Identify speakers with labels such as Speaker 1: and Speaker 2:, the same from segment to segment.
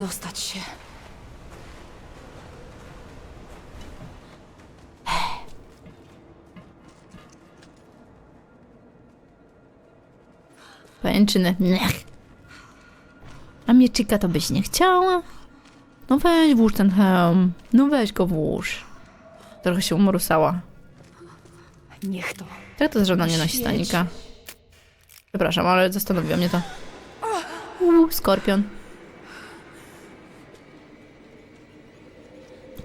Speaker 1: Dostać się.
Speaker 2: Pajęczyny. Niech. A mieczyka to byś nie chciała? No weź włóż ten hełm. No weź go włóż. Trochę się umorusała.
Speaker 1: Niech to.
Speaker 2: Tak to żona nie nosi stanika. Przepraszam, ale zastanowiła mnie to. Uuu, skorpion.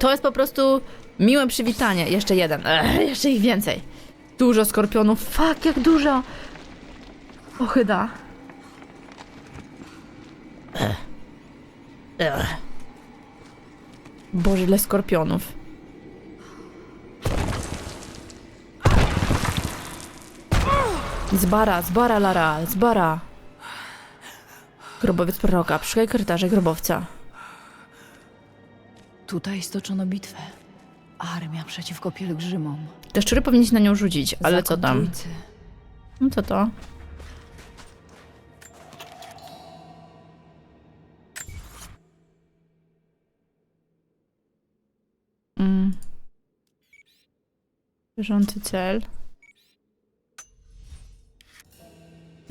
Speaker 2: To jest po prostu miłe przywitanie. Jeszcze jeden. Ech, jeszcze ich więcej. Dużo skorpionów. Fuck, jak dużo. Ochyda. Boże, ile skorpionów. Zbara, zbara, Lara, zbara. Grobowiec proroka, przyszukaj korytarze grobowca.
Speaker 1: Tutaj stoczono bitwę. Armia przeciwko pielgrzymom.
Speaker 2: Te szczury powinni się na nią rzucić, ale co tam? No co to? Mm. Bieżący cel.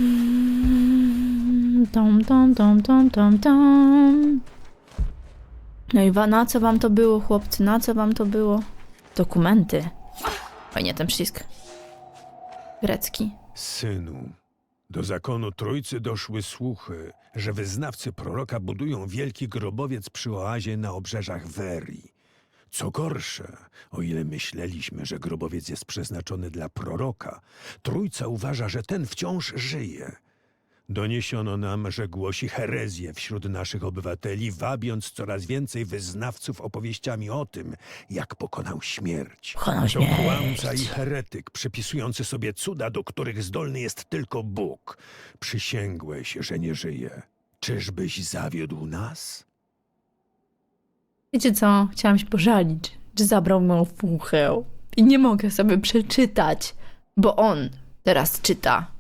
Speaker 2: Mm, Dom, dom, dom, dom, dom, dom. No i na co wam to było, chłopcy? Na co wam to było? Dokumenty. Fajnie ten przycisk. Grecki.
Speaker 3: Synu, do zakonu Trójcy doszły słuchy, że wyznawcy proroka budują wielki grobowiec przy oazie na obrzeżach Werii. Co gorsze, o ile myśleliśmy, że grobowiec jest przeznaczony dla proroka, Trójca uważa, że ten wciąż żyje. Doniesiono nam, że głosi herezję wśród naszych obywateli, wabiąc coraz więcej wyznawców opowieściami o tym, jak pokonał śmierć.
Speaker 2: Pokonał
Speaker 3: to
Speaker 2: śmierć.
Speaker 3: kłamca i heretyk, przypisujący sobie cuda, do których zdolny jest tylko Bóg. Przysięgłeś, że nie żyje. Czyżbyś zawiódł nas?
Speaker 2: Wiecie co? Chciałam się pożalić, że zabrał moją fuchę. I nie mogę sobie przeczytać, bo on teraz czyta.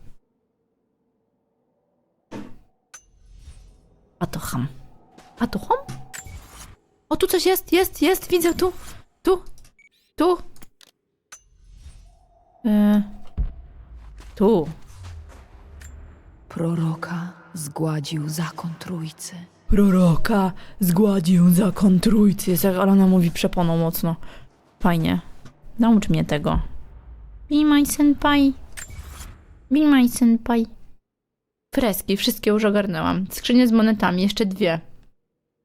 Speaker 2: A to ham. A to ham? O, tu coś jest, jest, jest, widzę tu. Tu. Tu. E, tu.
Speaker 1: Proroka zgładził zakon Trójcy.
Speaker 2: Proroka zgładził zakon trójcy. Jest jak ona mówi przeponą mocno. Fajnie. Naucz mnie tego. Be my senpai. Be my senpai. Freski, wszystkie już ogarnęłam. Skrzynie z monetami, jeszcze dwie.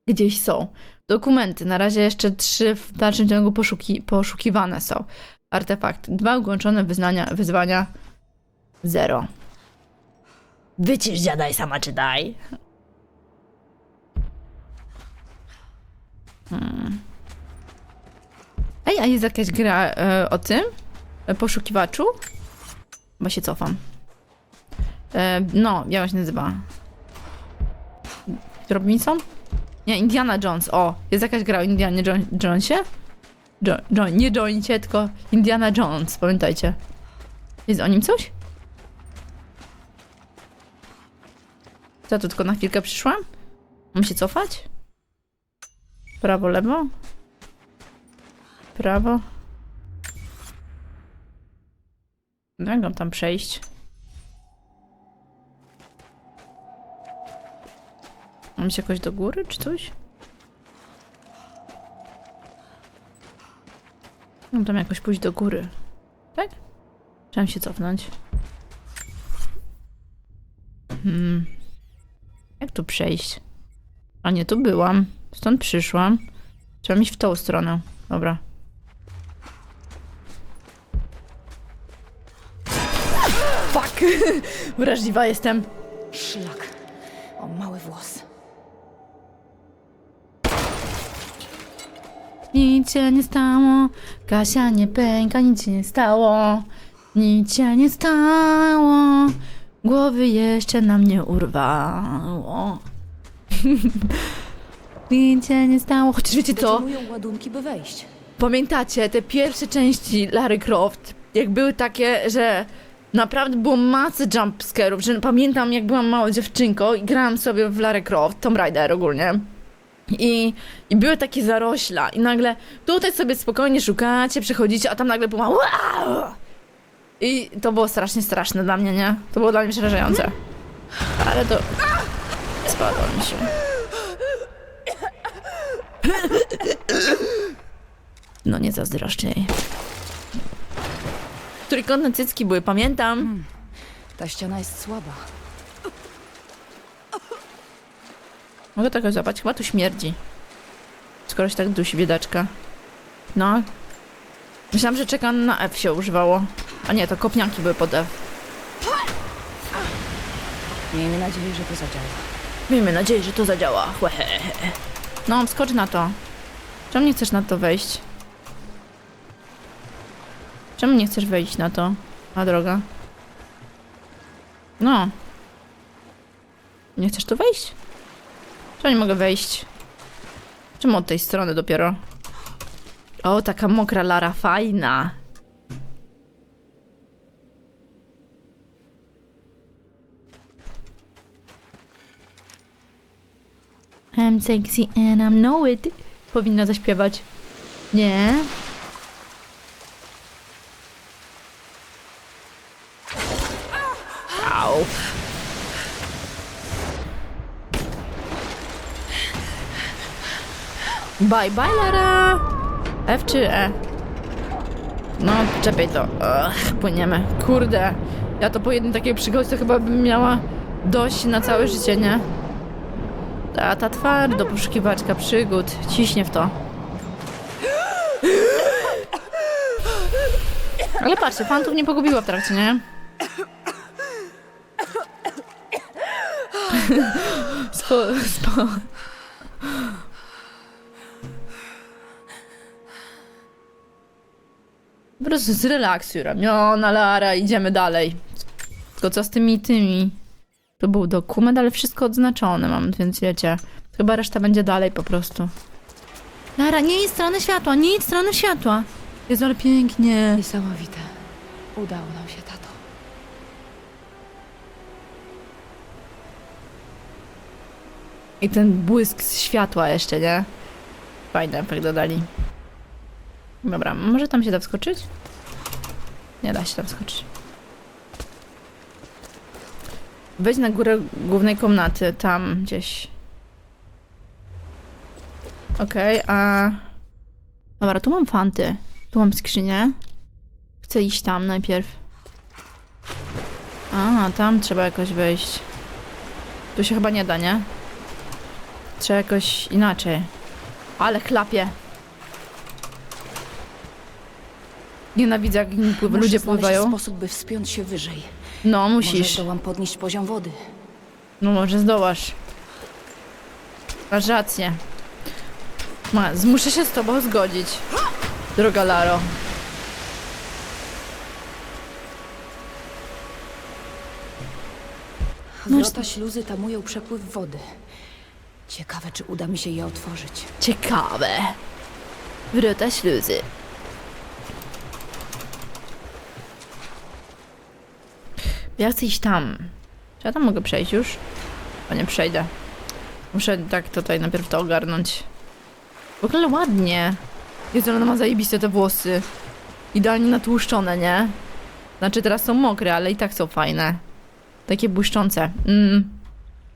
Speaker 2: Gdzieś są. Dokumenty, na razie jeszcze trzy w dalszym ciągu poszuki, poszukiwane są. Artefakt. Dwa ukończone wyznania, wyzwania. Zero. Wycisz dziadaj, sama czytaj. Ej, a jest jakaś gra e, o tym? E, poszukiwaczu? Bo się cofam. E, no, jak on się nazywa? Robinson? Nie, Indiana Jones. O, jest jakaś gra o Indianie jo Jonesie? Jo jo nie Jonesie, tylko Indiana Jones, pamiętajcie. Jest o nim coś? Co, tu tylko na chwilkę przyszłam? Mam się cofać? Prawo, lewo? Prawo. No Jak mam tam przejść? Mam iść jakoś do góry, czy coś? Mam tam jakoś pójść do góry. Tak? Chciałam się cofnąć. Hmm. Jak tu przejść? A nie, tu byłam. Stąd przyszłam. Trzeba iść w tą stronę. Dobra. Fuck! Wrażliwa jestem.
Speaker 1: Szlak. O mały włos.
Speaker 2: Nic się nie stało. Kasia nie pęka, nic się nie stało. Nic się nie stało. Głowy jeszcze nam nie urwało. nic się nie stało. Chociaż wiecie co?
Speaker 1: Wytrzymują ładunki, by wejść.
Speaker 2: Pamiętacie te pierwsze części Larry Croft? Jak były takie, że naprawdę było masę jumpscarów, że pamiętam jak byłam małą dziewczynką i grałam sobie w Larry Croft, Tomb Raider ogólnie. I, I były takie zarośla i nagle tutaj sobie spokojnie szukacie, przechodzicie, a tam nagle była! I to było strasznie straszne dla mnie, nie? To było dla mnie przerażające. Ale to... Spadło mi się. No nie zazdroszczej. Trójkątne cycki były, pamiętam.
Speaker 1: Ta ściana jest słaba.
Speaker 2: Mogę tego zobaczyć? Chyba tu śmierdzi. Skoro się tak dusi biedaczka. No. Myślałam, że czeka na F się używało. A nie, to kopnianki były pod F.
Speaker 1: Miejmy nadzieję, że to zadziała.
Speaker 2: Miejmy nadzieję, że to zadziała. No, skocz na to. Czemu nie chcesz na to wejść? Czemu nie chcesz wejść na to? A droga. No. Nie chcesz tu wejść? Czemu nie mogę wejść? Czemu od tej strony dopiero? O, taka mokra Lara, fajna. I'm sexy and I know it. Powinna zaśpiewać. Nie? Bye bye Lara. F czy E? No, czepiaj to. Ugh, płyniemy. Kurde. Ja to po jednej takiej przygodzie to chyba bym miała dość na całe życie, nie? Ta, ta twardo poszukiwaczka przygód. Ciśnie w to. Ale patrzcie, fantów nie pogubiła w trakcie, nie? Spo, spo. Prostu zrelaksuj ramiona, Lara, idziemy dalej. Tylko co z tymi tymi? To był dokument, ale wszystko odznaczone mam, więc wiecie. Chyba reszta będzie dalej po prostu. Lara, nie idź w stronę światła, nie idź w stronę światła. Jest ale pięknie.
Speaker 1: Niesamowite. Udało nam się, tato.
Speaker 2: I ten błysk z światła jeszcze, nie? Fajny efekt dodali. Dobra, może tam się da wskoczyć? Nie da się tam wskoczyć. Wejdź na górę głównej komnaty, tam gdzieś. Okej, a... Dobra, tu mam fanty. Tu mam skrzynię. Chcę iść tam najpierw. A, tam trzeba jakoś wejść. Tu się chyba nie da, nie? Trzeba jakoś inaczej. Ale chlapie. Nienawidzę, jak inni pływ-
Speaker 1: Muszę
Speaker 2: ludzie
Speaker 1: znaleźć
Speaker 2: pływają.
Speaker 1: sposób, by wspiąć się wyżej.
Speaker 2: No,
Speaker 1: Może
Speaker 2: musisz.
Speaker 1: zdołam podnieść poziom wody.
Speaker 2: No może zdołasz. Masz rację. Ma, muszę się z tobą zgodzić. Droga Laro.
Speaker 1: Wrota śluzy tamują przepływ wody. Ciekawe, czy uda mi się je otworzyć.
Speaker 2: Ciekawe. Wrota śluzy. Ja chcę iść tam. Czy ja tam mogę przejść już? O nie przejdę. Muszę tak tutaj najpierw to ogarnąć. W ogóle ładnie. Jezu, ona ma zajebiste te włosy. Idealnie natłuszczone, nie? Znaczy teraz są mokre, ale i tak są fajne. Takie błyszczące. Mm.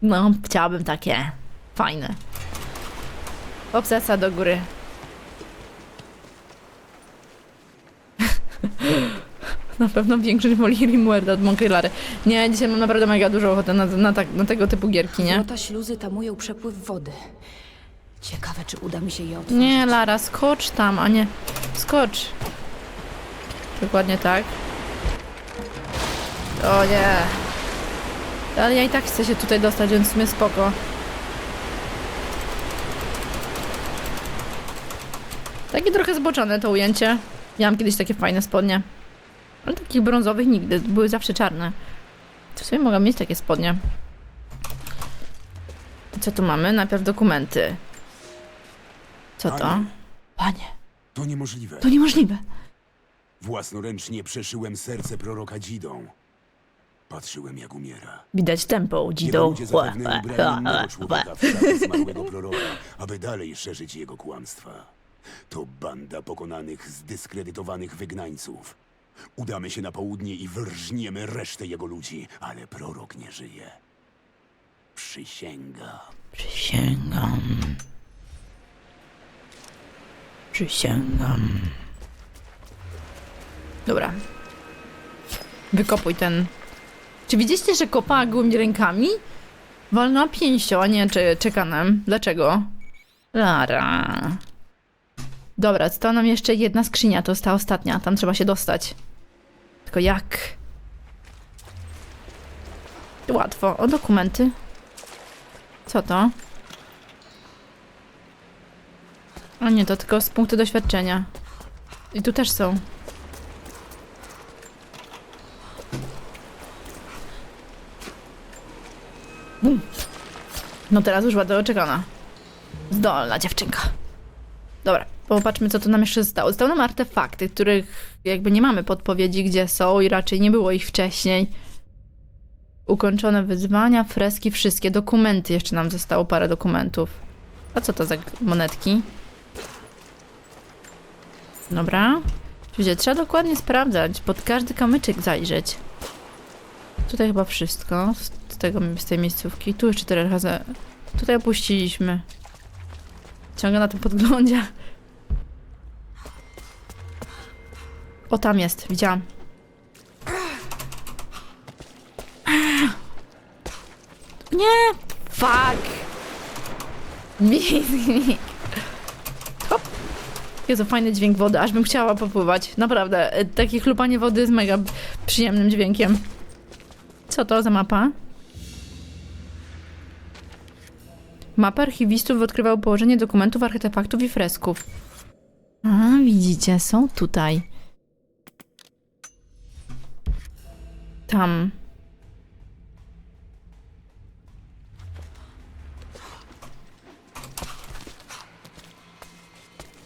Speaker 2: No, chciałabym takie. Fajne. Obsesa do góry. Na pewno większość woli Rimworld od Monkey Lary. Nie, dzisiaj mam naprawdę mega dużo ochoty na, na, tak, na tego typu gierki, nie?
Speaker 1: Wrota śluzy tamują przepływ wody. Ciekawe, czy uda mi się je otworzyć.
Speaker 2: Nie, Lara, skocz tam, a nie... Skocz. Dokładnie tak. O nie. Ale ja i tak chcę się tutaj dostać, więc w sumie spoko. Takie trochę zboczone to ujęcie. Miałam kiedyś takie fajne spodnie. Ale takich brązowych nigdy. Były zawsze czarne. To sobie mogę mieć takie spodnie. Co tu mamy? Najpierw dokumenty. Co to?
Speaker 4: Panie?
Speaker 2: Panie,
Speaker 4: To niemożliwe.
Speaker 2: to niemożliwe.
Speaker 4: Własnoręcznie przeszyłem serce proroka Dzidą. Patrzyłem, jak umiera.
Speaker 2: Widać tempo
Speaker 4: Jego
Speaker 2: Dzido.
Speaker 4: ludzie zapewne ubrali innego człowieka w szatę zmarłego proroka, aby dalej szerzyć jego kłamstwa. To banda pokonanych, zdyskredytowanych wygnańców. Udamy się na południe i wyrżniemy resztę jego ludzi, ale prorok nie żyje. Przysięgam.
Speaker 2: Przysięgam. Przysięgam. Dobra. Wykopuj ten. Czy widzieliście, że kopała gołymi rękami? Walnęła pięścią, a nie cze czekanem. Dlaczego? Lara. Dobra, została nam jeszcze jedna skrzynia, to jest ta ostatnia. Tam trzeba się dostać. Tylko jak? Łatwo. O, dokumenty. Co to? A nie, to tylko z punktu doświadczenia. I tu też są. Bum. No teraz już ładnie oczekana. Zdolna dziewczynka. Dobra, popatrzmy co tu nam jeszcze zostało. Zostały nam artefakty, których jakby nie mamy podpowiedzi gdzie są i raczej nie było ich wcześniej. Ukończone wyzwania, freski, wszystkie dokumenty. Jeszcze nam zostało parę dokumentów. A co to za monetki? Dobra. Widzicie, trzeba dokładnie sprawdzać, pod każdy kamyczek zajrzeć. Tutaj chyba wszystko z, tego, z tej miejscówki. Tu jeszcze cztery razy. Tutaj opuściliśmy. Ciągle na tym podglądzie. O, tam jest, widziałam. Nie! Fuck! Misk. Hop. Jezu, fajny dźwięk wody, aż bym chciała popływać. Naprawdę, e, takie chlupanie wody jest mega przyjemnym dźwiękiem. Co to za mapa? Mapa archiwistów odkrywał położenie dokumentów, artefaktów i fresków. A, widzicie, są tutaj. Tam.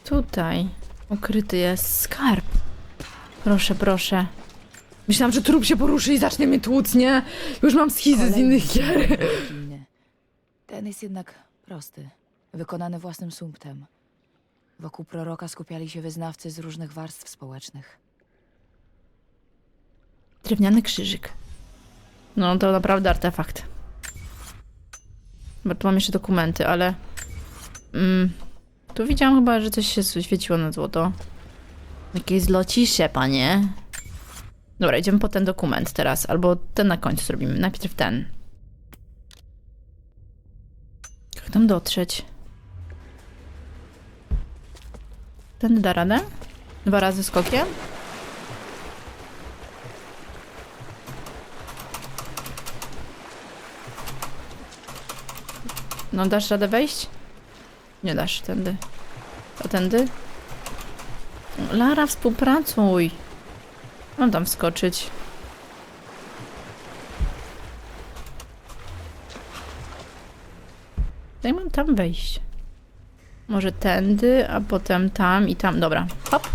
Speaker 2: Tutaj ukryty jest skarb. Proszę, proszę. Myślałam, że trup się poruszy i zacznie mnie tłuc, nie? Już mam schizy z
Speaker 1: Kolejny
Speaker 2: innych gier.
Speaker 1: inny. Ten jest jednak prosty, wykonany własnym sumptem. Wokół proroka skupiali się wyznawcy z różnych warstw społecznych.
Speaker 2: Drewniany krzyżyk. No to naprawdę artefakt. Bo tu mam jeszcze dokumenty, ale... Mm, tu widziałam chyba, że coś się świeciło na złoto. Jakieś zlocisze, panie. Dobra, idziemy po ten dokument teraz, albo ten na końcu zrobimy. Najpierw ten. Jak tam dotrzeć? Ten da radę? Dwa razy skokiem? No, dasz radę wejść? Nie dasz, tędy. A tędy? Lara, współpracuj. Mam tam wskoczyć. Jak mam tam wejść? Może tędy, a potem tam i tam. Dobra, hop.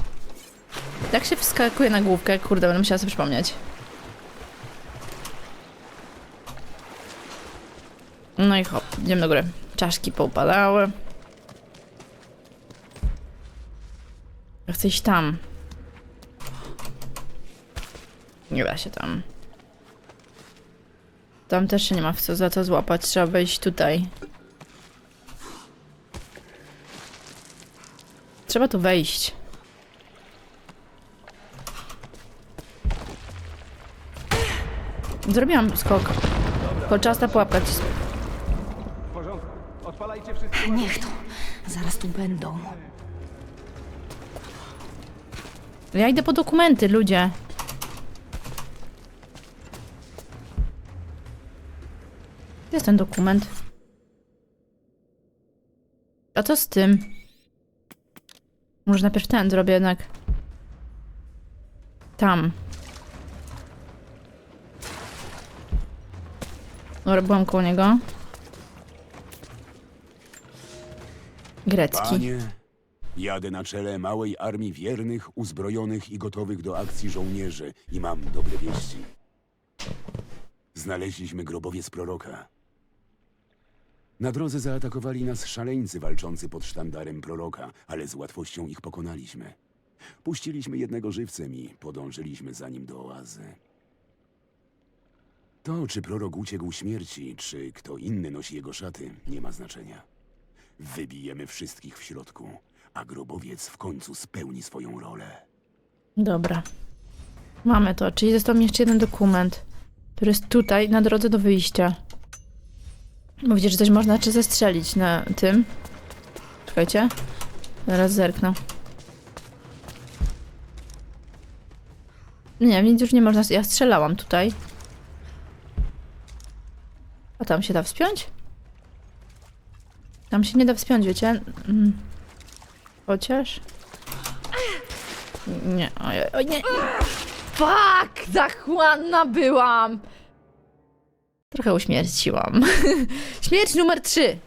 Speaker 2: Jak się wskakuje na główkę? Kurde, będę musiała sobie przypomnieć. No i hop, idziemy do góry. Czaszki poupadały. Chcę iść tam. Nie da się tam. Tam też się nie ma w co za co złapać. Trzeba wejść tutaj. Trzeba tu wejść. Zrobiłam skok. Kolczasta pułapka.
Speaker 1: Niech to. Zaraz tu będą.
Speaker 2: Ja idę po dokumenty, ludzie. Gdzie jest ten dokument? A co z tym? Może najpierw ten zrobię jednak. Tam. Dobra, byłam koło niego. Grecki.
Speaker 4: Panie, jadę na czele małej armii wiernych, uzbrojonych i gotowych do akcji żołnierzy i mam dobre wieści. Znaleźliśmy grobowiec proroka. Na drodze zaatakowali nas szaleńcy walczący pod sztandarem proroka, ale z łatwością ich pokonaliśmy. Puściliśmy jednego żywcem i podążyliśmy za nim do oazy. To, czy prorok uciekł śmierci, czy kto inny nosi jego szaty, nie ma znaczenia. Wybijemy wszystkich w środku, a grobowiec w końcu spełni swoją rolę.
Speaker 2: Dobra. Mamy to. Czyli został mi jeszcze jeden dokument, który jest tutaj, na drodze do wyjścia. Mówicie, że coś można czy zestrzelić na tym. Czekajcie. Zaraz zerknę. Nie, więc już nie można. Ja strzelałam tutaj. A tam się da wspiąć? Tam się nie da wspiąć, wiecie? Mm. Chociaż. Nie, oj, oj, nie. Fuck! Zachłanna byłam! Trochę uśmierciłam. Śmierć numer 3.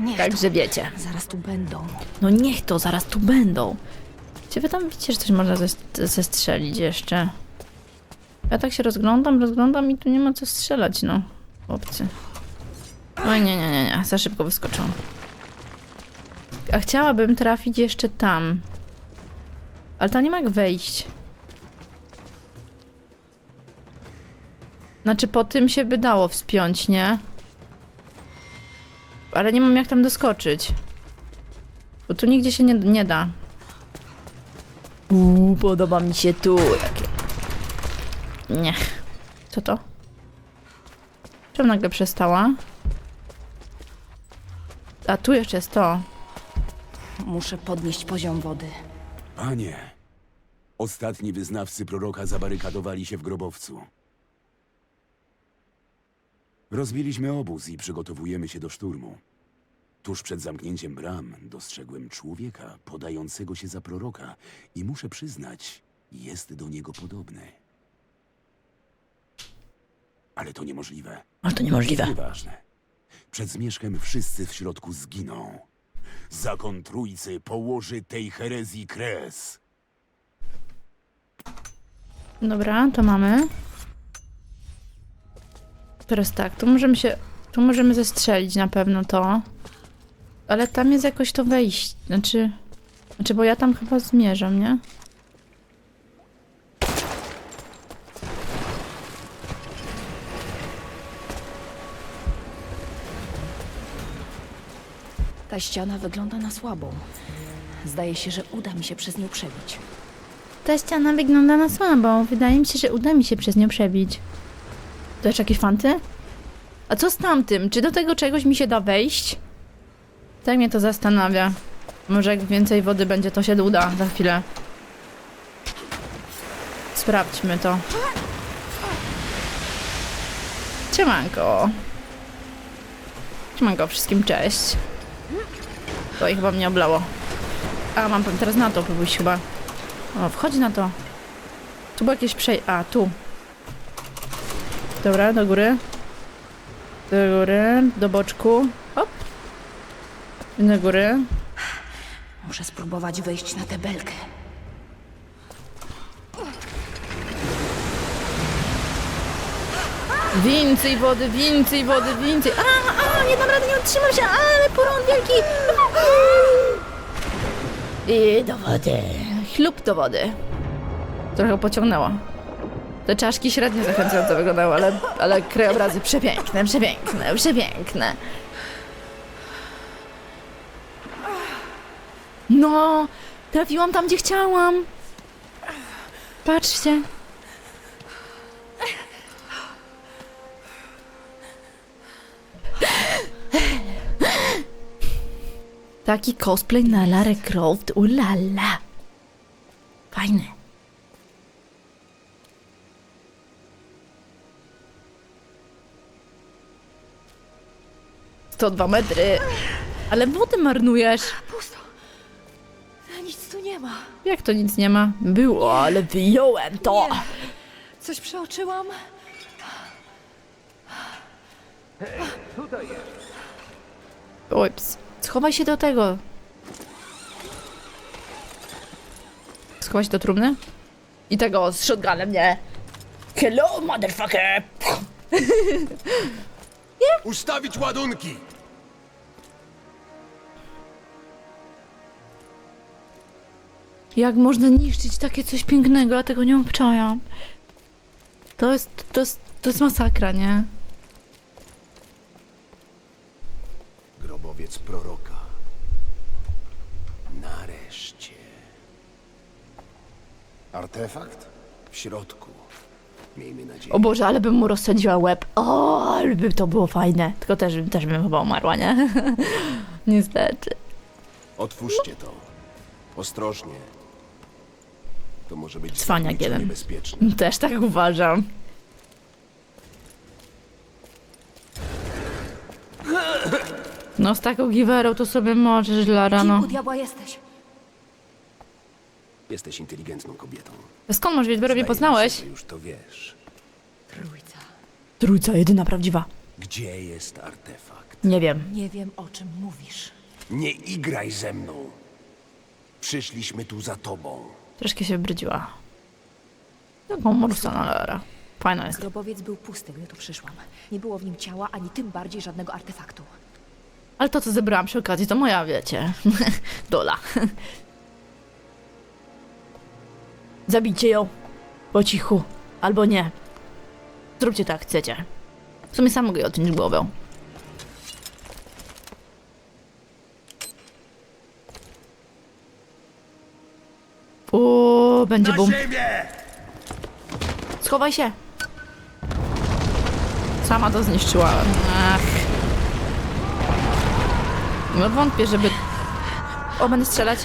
Speaker 1: Nie,
Speaker 2: Także wiecie.
Speaker 1: zaraz tu będą.
Speaker 2: No niech to, zaraz tu będą. Czy wy tam widzicie, że coś można zes- zestrzelić jeszcze? Ja tak się rozglądam, rozglądam i tu nie ma co strzelać, no. Chłopcy. Oj, nie, nie, nie, nie. Za szybko wyskoczyłam. A chciałabym trafić jeszcze tam. Ale tam nie ma jak wejść. Znaczy po tym się by dało wspiąć, nie? Ale nie mam jak tam doskoczyć. Bo tu nigdzie się nie, nie da. Uuu, podoba mi się tu. Takie. Nie. Co to? Czemu nagle przestała? A tu jeszcze jest to.
Speaker 1: Muszę podnieść poziom wody.
Speaker 4: Panie, ostatni wyznawcy proroka zabarykadowali się w grobowcu. Rozbiliśmy obóz i przygotowujemy się do szturmu. Tuż przed zamknięciem bram dostrzegłem człowieka podającego się za proroka i muszę przyznać, jest do niego podobny. Ale to niemożliwe.
Speaker 2: Ale to niemożliwe.
Speaker 4: Nieważne. Przed zmierzchem wszyscy w środku zginą. Zakon Trójcy położy tej herezji kres.
Speaker 2: Dobra, to mamy. Teraz tak, tu możemy się. Tu możemy zestrzelić na pewno to. Ale tam jest jakoś to wejść. Znaczy. Znaczy, bo ja tam chyba zmierzam, nie?
Speaker 1: Ta ściana wygląda na słabą. Zdaje się, że uda mi się przez nią przebić.
Speaker 2: Ta ściana wygląda na słabo. Wydaje mi się, że uda mi się przez nią przebić. To jeszcze jakieś fanty? A co z tamtym? Czy do tego czegoś mi się da wejść? Tak mnie to zastanawia. Może jak więcej wody będzie, to się uda za chwilę. Sprawdźmy to. Siemanko. Siemanko wszystkim, cześć. To i chyba mnie oblało. A, mam teraz na to pójść chyba. O, wchodzi na to. Tu było jakieś przej... A, tu. Dobra, do góry. Do góry, do boczku. Hop. Do góry.
Speaker 1: Muszę spróbować wejść na tę belkę.
Speaker 2: Więcej wody, więcej wody, więcej. A, a, nie dam rady, nie utrzymam się, ale poron wielki. I do wody. Chlub do wody. Trochę pociągnęło. Te czaszki średnio zachęcająco wyglądały, ale, ale krajobrazy przepiękne, przepiękne, przepiękne. No, trafiłam tam, gdzie chciałam. Patrzcie. Taki cosplay na Lara Croft, ulala. Fajny. Sto dwa metry. Ale wody marnujesz.
Speaker 1: Pusto. Nic tu nie ma.
Speaker 2: Jak to nic nie ma? Było, ale wyjąłem to.
Speaker 1: Nie. Coś przeoczyłam?
Speaker 2: Ups. Schowaj się do tego. schować do trumny? I tego z shotgunem, nie? Hello, motherfucker!
Speaker 4: Ustawić ładunki!
Speaker 2: Jak można niszczyć takie coś pięknego? Ja tego nie obczajam. To jest, to jest, to jest masakra, nie?
Speaker 4: Grobowiec proroka. Nareszcie. Artefakt? W środku. Miejmy nadzieję.
Speaker 2: O Boże, ale bym mu rozsadziła łeb. O, ale by to było fajne. Tylko też, też bym chyba umarła, nie? Niestety.
Speaker 4: Otwórzcie to. Ostrożnie. To może być
Speaker 2: Cwaniak jeden.
Speaker 4: niebezpieczne.
Speaker 2: Też tak uważam. No z taką giwerą to sobie możesz, Lara,
Speaker 1: Kim
Speaker 2: no.
Speaker 1: u diabła jesteś?
Speaker 4: Jesteś inteligentną kobietą.
Speaker 2: Skąd możesz wiedzieć, bo mnie
Speaker 4: Zdaje mi
Speaker 2: poznałeś?
Speaker 4: się, że już to wiesz.
Speaker 1: Trójca.
Speaker 2: Trójca, jedyna prawdziwa.
Speaker 4: Gdzie jest artefakt?
Speaker 2: Nie wiem.
Speaker 1: Nie wiem, o czym mówisz.
Speaker 4: Nie igraj ze mną. Przyszliśmy tu za tobą.
Speaker 2: Troszkę się wybrydziła. Taką morsana Lara. Fajna jest.
Speaker 1: Grobowiec był pusty, gdy tu przyszłam. Nie było w nim ciała, ani tym bardziej żadnego artefaktu.
Speaker 2: Ale to, co zebrałam przy okazji, to moja, wiecie, dola. Zabijcie ją. Po cichu. Albo nie. Zróbcie tak, jak chcecie. W sumie sam mogę jej odciąć głowę. O, będzie bum. Schowaj się. Sama to zniszczyła. Ach. No wątpię, żeby... O, będę strzelać.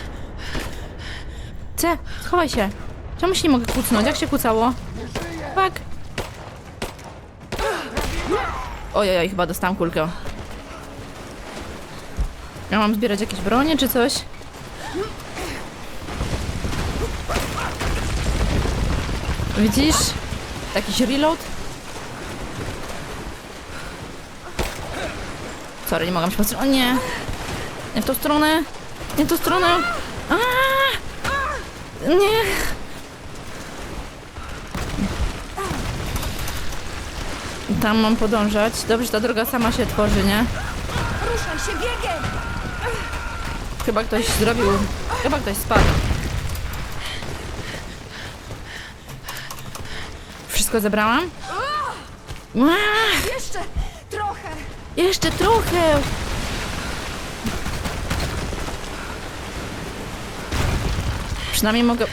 Speaker 2: C, schowaj się. Czemu się nie mogę kucnąć? Jak się kucało? Tak. Ojej, chyba dostałam kulkę. Ja mam zbierać jakieś bronie czy coś? Widzisz? Jakiś reload? Sorry, nie mogłam się patrzeć. O nie! Nie w tą stronę! Nie w tą stronę! Aaaa! Nie! Tam mam podążać. Dobrze, ta droga sama się tworzy, nie?
Speaker 1: Ruszaj się biegiem!
Speaker 2: Chyba ktoś zrobił... Chyba ktoś spadł. Wszystko zebrałam?
Speaker 1: Jeszcze trochę!
Speaker 2: Jeszcze trochę! Przynajmniej mogę...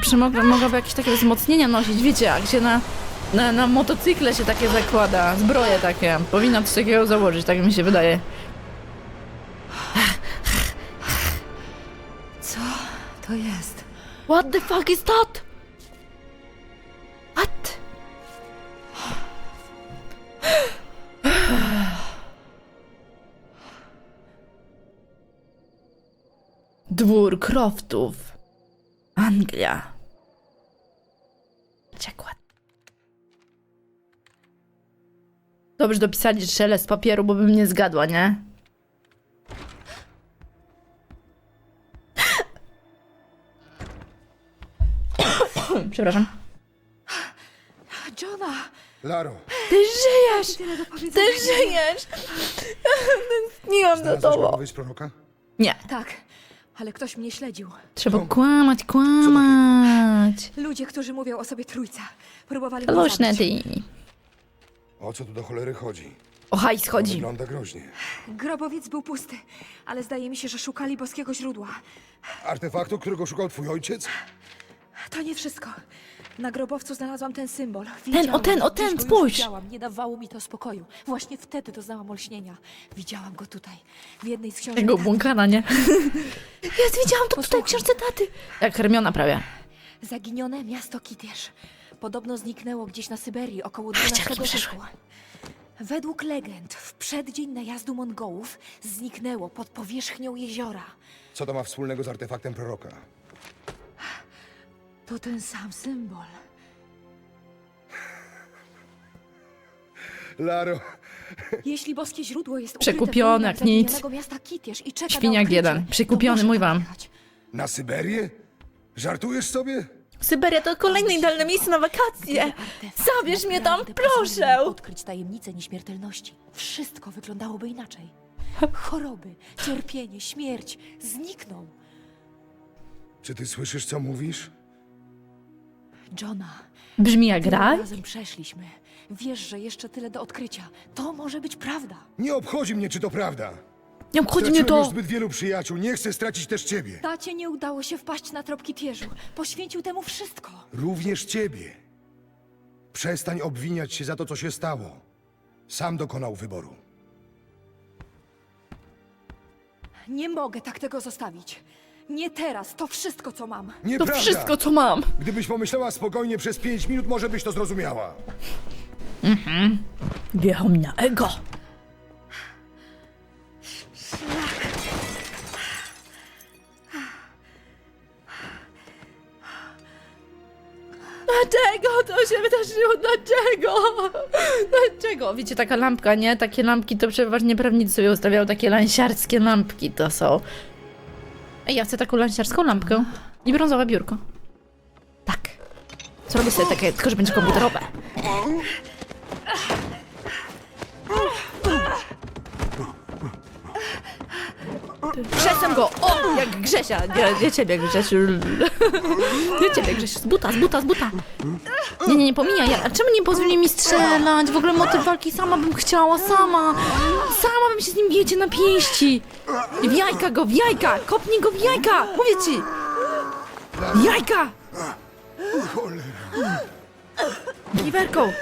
Speaker 2: Przymogę, mogłaby jakieś takie wzmocnienia nosić, wiecie, jak się na, na, na motocykle się takie zakłada, zbroje takie. Powinna coś takiego założyć, tak mi się wydaje.
Speaker 1: Co to jest?
Speaker 2: What the fuck is that? What? Dwór Croftów. Anglia. Przekład. Dobrze dopisali szelest papieru, bo bym nie zgadła, nie? Przepraszam.
Speaker 1: Johna!
Speaker 5: Laro,
Speaker 2: Ty żyjesz!
Speaker 1: Tyle do
Speaker 2: Ty
Speaker 1: powiedzenia.
Speaker 2: żyjesz! Tęskniłam za
Speaker 5: znalazłeś
Speaker 2: tobą.
Speaker 5: proroka?
Speaker 2: Nie.
Speaker 1: Tak, ale ktoś mnie śledził.
Speaker 2: Trzeba kłamać, kłamać.
Speaker 1: Ludzie, którzy mówią o sobie trójca. Próbowali mnie zabić.
Speaker 2: Shnedy.
Speaker 5: O co tu do cholery chodzi?
Speaker 2: O hajs
Speaker 5: To
Speaker 2: chodzi.
Speaker 5: Wygląda groźnie.
Speaker 1: Grobowiec był pusty, ale zdaje mi się, że szukali boskiego źródła.
Speaker 5: Artefaktu, którego szukał twój ojciec?
Speaker 1: To nie wszystko. Na grobowcu znalazłam ten symbol.
Speaker 2: o ten, o ten,
Speaker 1: gdzieś go już
Speaker 2: spójrz.
Speaker 1: Widziałam. Nie dawało mi to spokoju. Właśnie wtedy doznałam olśnienia. Widziałam go tutaj, w jednej z książek.
Speaker 2: Tego
Speaker 1: taty.
Speaker 2: błąkana, nie? Jest, widziałam to tutaj w książce taty. Jak Hermiona prawie.
Speaker 1: Zaginione miasto Kitierz. Podobno zniknęło gdzieś na Syberii około
Speaker 2: Patrzcie, jak
Speaker 1: 12
Speaker 2: nie przeszły.
Speaker 1: wieku. Według legend, w przeddzień najazdu Mongołów zniknęło pod powierzchnią jeziora.
Speaker 5: Co to ma wspólnego z artefaktem proroka?
Speaker 1: To ten sam symbol.
Speaker 5: Laro,
Speaker 1: Jeśli boskie źródło jest
Speaker 2: Przekupiony
Speaker 1: ukryte w
Speaker 2: jak
Speaker 1: ruinach
Speaker 2: nic.
Speaker 1: zaginionego miasta Kitierz i czeka
Speaker 2: Świniak
Speaker 1: odkrycie,
Speaker 2: jeden.
Speaker 1: to
Speaker 2: Przekupiony,
Speaker 1: proszę
Speaker 2: mój
Speaker 1: tam
Speaker 2: wam.
Speaker 1: jechać.
Speaker 5: na Syberię? Żartujesz sobie?
Speaker 2: Syberia to kolejne idealne miejsce na wakacje.
Speaker 1: Artefakt
Speaker 2: Zabierz mnie tam,
Speaker 1: naprawdę pozwoli nam
Speaker 2: proszę.
Speaker 1: odkryć tajemnicę nieśmiertelności. Wszystko wyglądałoby inaczej. Choroby, cierpienie, śmierć znikną.
Speaker 5: Czy ty słyszysz, co mówisz?
Speaker 1: Johna,
Speaker 2: Brzmi jak
Speaker 1: tyle
Speaker 2: raj.
Speaker 1: razem przeszliśmy. Wiesz, że jeszcze tyle do odkrycia. To może być prawda.
Speaker 5: Nie obchodzi mnie, czy to prawda.
Speaker 2: Nie obchodzi mnie
Speaker 5: Straciłem już
Speaker 2: to.
Speaker 5: zbyt wielu przyjaciół, nie chcę stracić też ciebie.
Speaker 1: Tacie nie udało się wpaść na tropki Tierzu. Poświęcił temu wszystko.
Speaker 5: Również ciebie. Przestań obwiniać się za to, co się stało. Sam dokonał wyboru.
Speaker 1: Nie mogę tak tego zostawić. Nie teraz, to wszystko, co mam.
Speaker 2: To
Speaker 5: Nieprawda.
Speaker 2: wszystko, co mam.
Speaker 5: Gdybyś pomyślała spokojnie przez pięć minut, może byś to zrozumiała.
Speaker 2: Wjechał mi na ego. Dlaczego to się wydarzyło? Dlaczego? Dlaczego? Wiecie, taka lampka, nie? Takie lampki to przeważnie prawnicy sobie ustawiają, takie lansiarskie lampki to są. Ej, ja chcę taką lansiarską lampkę i brązowe biurko. Tak. Zrobię sobie takie, tylko że będzie komputerowe. Krzesem go! O! Jak Grzesia! Nie, nie ciebie, Grzesiu. Nie ciebie, Grzesiu. Z buta, z buta, z buta. Nie, nie, nie pomijaj. A czemu nie pozwoli mi strzelać? W ogóle motyw walki sama bym chciała, sama. Sama bym się z nim wiecie na pięści. W jajka go, w jajka! Kopnij go w jajka! Mówię ci! Jajka! Giwerką!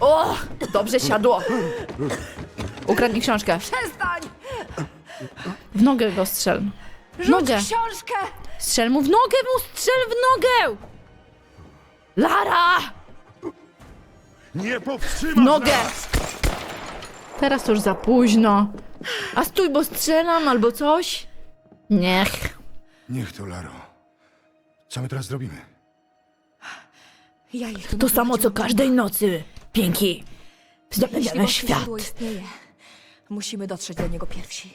Speaker 2: O! Dobrze siadło. Ukradnij książkę.
Speaker 1: Przestań!
Speaker 2: W nogę go strzel. W
Speaker 1: Rzuć
Speaker 2: nogę.
Speaker 1: książkę!
Speaker 2: Strzel mu w nogę, mu strzel w nogę! Lara!
Speaker 3: Nie powstrzymasz
Speaker 2: nogę!
Speaker 3: nas!
Speaker 2: Teraz to już za późno. A stój, bo strzelam albo coś? Niech.
Speaker 5: Niech to, Laro. Co my teraz zrobimy?
Speaker 1: Ja ich
Speaker 2: To samo co każdej nocy. Pięki.
Speaker 1: Jeśli
Speaker 2: Zdobędziemy świat.
Speaker 1: źródło istnieje, musimy dotrzeć do niego pierwsi.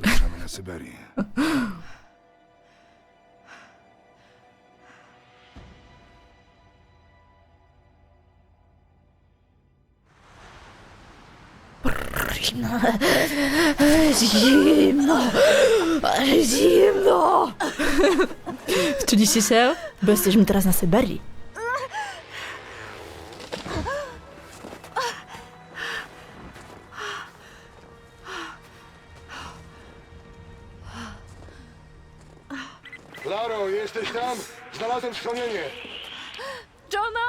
Speaker 5: Ruszamy na Syberię.
Speaker 2: Zimno. Zimno. Wczuliście się? Bo jesteśmy teraz na Syberii.
Speaker 5: Schronienie.
Speaker 1: Johna!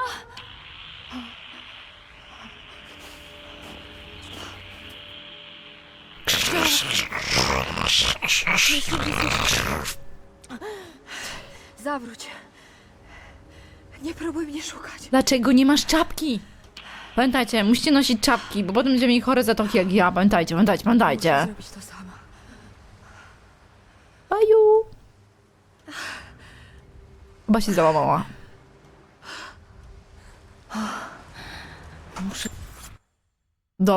Speaker 1: Zawróć. Nie próbuj mnie szukać.
Speaker 2: Dlaczego nie masz czapki? Pamiętajcie, musicie nosić czapki, bo potem będziemy mieli chore zatoki jak ja. Pamiętajcie, pamiętajcie,
Speaker 1: Muszę
Speaker 2: pamiętajcie.
Speaker 1: zrobić to sama.
Speaker 2: Baju bo się załamała.